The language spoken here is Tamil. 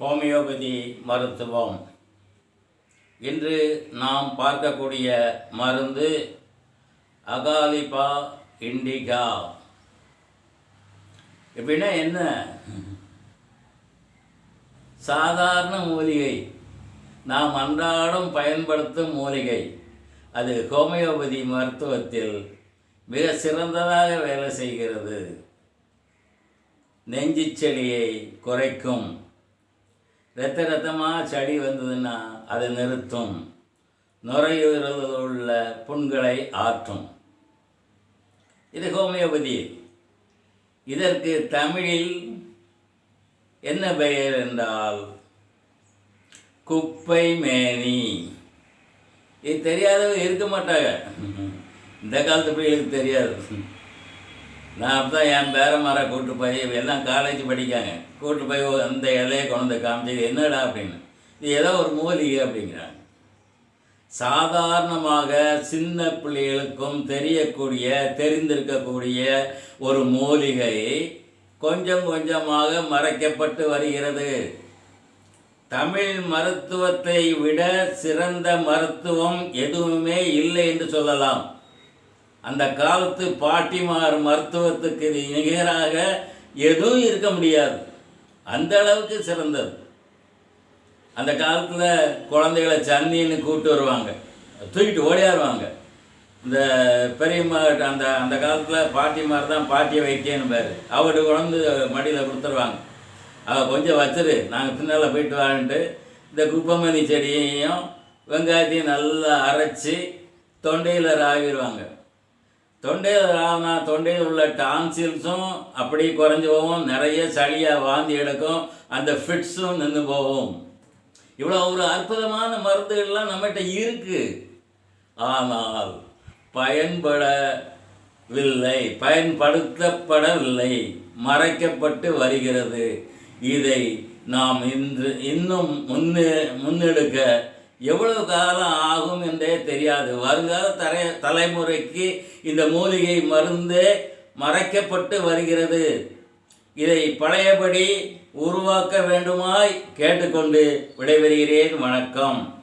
ஹோமியோபதி மருத்துவம். இன்று நாம் பார்க்கக்கூடிய மருந்து அகாலிபா இண்டிகா. எப்படின்னா என்ன? சாதாரண மூலிகை. நாம் அன்றாடம் பயன்படுத்தும் மூலிகை. அது ஹோமியோபதி மருத்துவத்தில் மிக சிறந்ததாக வேலை செய்கிறது. நெஞ்சுச் செடியை குறைக்கும். ரத்த ரத்தமாக செடி வந்ததுன்னா அதை நிறுத்தும். நுரையீரலில் உள்ள புண்களை ஆற்றும். இது ஹோமியோபதி. இதற்கு தமிழில் என்ன பெயர் என்றால் குப்பை மேனி. இது தெரியாதவங்க இருக்க மாட்டாங்க. இந்த காலத்து பிள்ளைகளுக்கு தெரியாது. நான் அப்போ தான் என் பேரமாரை கூட்டு போய் எல்லாம் காலேஜ் படிக்காங்க. கூட்டு போய் அந்த இலையை கொண்டு காமிச்சது என்னடா அப்படின்னு? இது ஏதோ ஒரு மூலிகை அப்படிங்கிறாங்க. சாதாரணமாக சின்ன பிள்ளைகளுக்கும் தெரியக்கூடிய தெரிந்திருக்கக்கூடிய ஒரு மூலிகை கொஞ்சம் கொஞ்சமாக மறைக்கப்பட்டு வருகிறது. தமிழ் மருத்துவத்தை விட சிறந்த மருத்துவம் எதுவுமே இல்லை என்று சொல்லலாம். அந்த காலத்து பாட்டிமார் மருத்துவத்துக்கு நிகராக எதுவும் இருக்க முடியாது. அந்த அளவுக்கு சிறந்தது. அந்த காலத்தில் குழந்தைகளை சன்னின்னு கூப்பிட்டு வருவாங்க. தூக்கிட்டு ஓடியாருவாங்க. இந்த பெரியம்மா அந்த அந்த காலத்தில் பாட்டிமார் தான் பாட்டியை வைக்கேன்னு பாரு. அவர்கிட்ட குழந்தை மடியில் கொடுத்துருவாங்க. அவள் கொஞ்சம் வச்சிரு நாங்கள் பின்னால் போயிட்டு வான்ட்டு. இந்த குப்பமணி செடியையும் வெங்காயத்தையும் நல்லா அரைச்சி தொண்டையில் ராவிடுவாங்க. தொண்டையில் ராவினா தொண்டையில் உள்ள டான்சில்ஸும் அப்படியே குறைஞ்சி போகும். நிறைய சளியாக வாந்தி எடுக்கும். அந்த ஃபிட்ஸும் நின்று போகும். இவ்வளோ ஒரு அற்புதமான மருந்துகள்லாம் நம்மகிட்ட இருக்கு. ஆனால் பயன்படவில்லை பயன்படுத்தப்படவில்லை. மறைக்கப்பட்டு வருகிறது. இதை நாம் இன்று இன்னும் முன்னே முன்னெடுக்க எவ்வளவு காலம் ஆகும் என்றே தெரியாது. வருங்கால தலை தலைமுறைக்கு இந்த மூலிகை மருந்து மறைக்கப்பட்டு வருகிறது. இதை பழையபடி உருவாக்க வேண்டுமாய் கேட்டுக்கொண்டு விடைபெறுகிறேன். வணக்கம்.